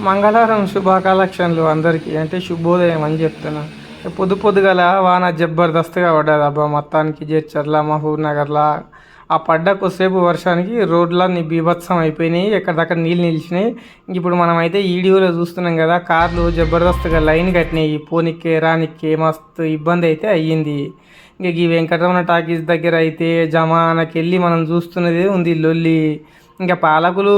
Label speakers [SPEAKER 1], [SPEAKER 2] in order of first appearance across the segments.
[SPEAKER 1] మంగళవారం శుభాకాంక్షలు అందరికీ. అంటే శుభోదయం అని చెప్తున్నా. పొద్దు పొద్దుగల వాన జబర్దస్త్గా పడ్డది. అబ్బా మొత్తానికి జడ్చర్ల మహబూబ్ నగర్లా. ఆ పడ్డ కొద్దిసేపు వర్షానికి రోడ్లన్నీ బీభత్సం అయిపోయినాయి. ఎక్కడదక్కడ నీళ్ళు నిలిచినాయి. ఇప్పుడు మనమైతే ఈడియోలో చూస్తున్నాం కదా కార్లు జబర్దస్త్గా లైన్ కట్టినాయి. పోనిక్కే రానికే మస్తు ఇబ్బంది అయితే అయ్యింది. ఇంక ఈ వెంకటరమణ టాకీస్ దగ్గర అయితే జమానకి వెళ్ళి మనం చూస్తున్నదే ఉంది లొల్లి. ఇంకా పాలకులు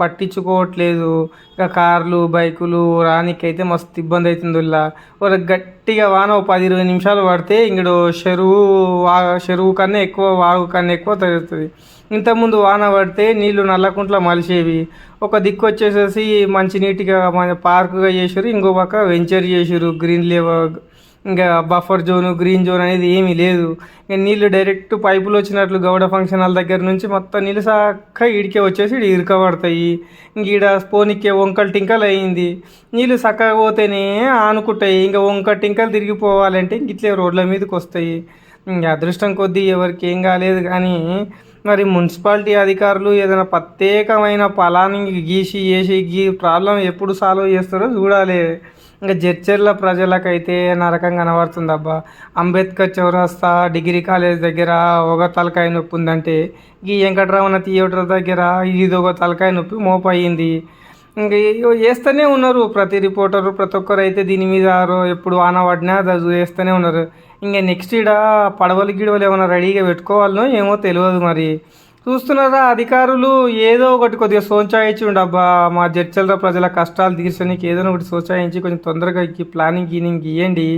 [SPEAKER 1] పట్టించుకోవట్లేదు. ఇంకా కార్లు బైకులు రానికైతే మస్తు ఇబ్బంది అవుతుంది ఇలా ఒక గట్టిగా వాన ఒక పది ఇరవై నిమిషాలు పడితే ఇంకడు చెరువు వా చెరువు కన్నా ఎక్కువ వాగు కన్నా ఎక్కువ తగ్గుతుంది ఇంతకుముందు వాన పడితే నీళ్ళు నల్లకుంట్ల మలిసేవి ఒక దిక్కు వచ్చేసేసి మంచి నీటిగా మన పార్కుగా చేసారు ఇంకో పక్క వెంచర్ చేసారు గ్రీన్ లేవర్ ఇంకా బఫర్ జోన్ గ్రీన్ జోన్ అనేది ఏమీ లేదు. ఇంకా నీళ్ళు డైరెక్ట్ పైపులు వచ్చినట్లు గౌడ ఫంక్షన్ హాల్ దగ్గర నుంచి మొత్తం నీళ్ళు చక్కగా ఇడికే వచ్చేసి ఈడ ఇరుకబడతాయి. ఇంక ఈడ స్పోనిక్కే వంకలు టింకలు అయింది. నీళ్ళు చక్కగా పోతేనే ఆనుకుంటాయి. ఇంకా వంక టింకలు తిరిగిపోవాలంటే ఇంక ఇట్లే రోడ్ల మీదకి వస్తాయి. ఇంక అదృష్టం కొద్దీ ఎవరికి ఏం కాలేదు కానీ మరి మున్సిపాలిటీ అధికారులు ఏదైనా ప్రత్యేకమైన ఫలాన్ని గీసి వేసి గీ ప్రాబ్లం ఎప్పుడు సాల్వ్ చేస్తారో చూడాలి. ఇంకా జడ్చర్ల ప్రజలకైతే నరకం కనబడుతుంది అబ్బా అంబేద్కర్ చౌరస్తా డిగ్రీ కాలేజ్ దగ్గర ఒక తలకాయ నొప్పి ఉందంటే ఈ వెంకటరమణ థియేటర్ దగ్గర ఇది ఒక తలకాయ నొప్పి మోపయింది. ఇంకా ఇగో వేస్తూనే ఉన్నారు. ప్రతి రిపోర్టరు ప్రతి ఒక్కరు అయితే దీని మీద ఎప్పుడు వాన పడినా అది వేస్తూనే ఉన్నారు. ఇంకా నెక్స్ట్ ఈడ పడవలు గిడవలు ఏమైనా రెడీగా పెట్టుకోవాలనో ఏమో తెలియదు మరి. చూస్తున్నారా అధికారులు? ఏదో ఒకటి కొద్దిగా సోంచాయించి ఉండబ్బా మా జడ్చల్ర ప్రజల కష్టాలు తీర్చడానికి ఏదో ఒకటి సోచాయించి కొంచెం తొందరగా ఈ ప్లానింగ్ గీనింగ్ ఇవ్వండి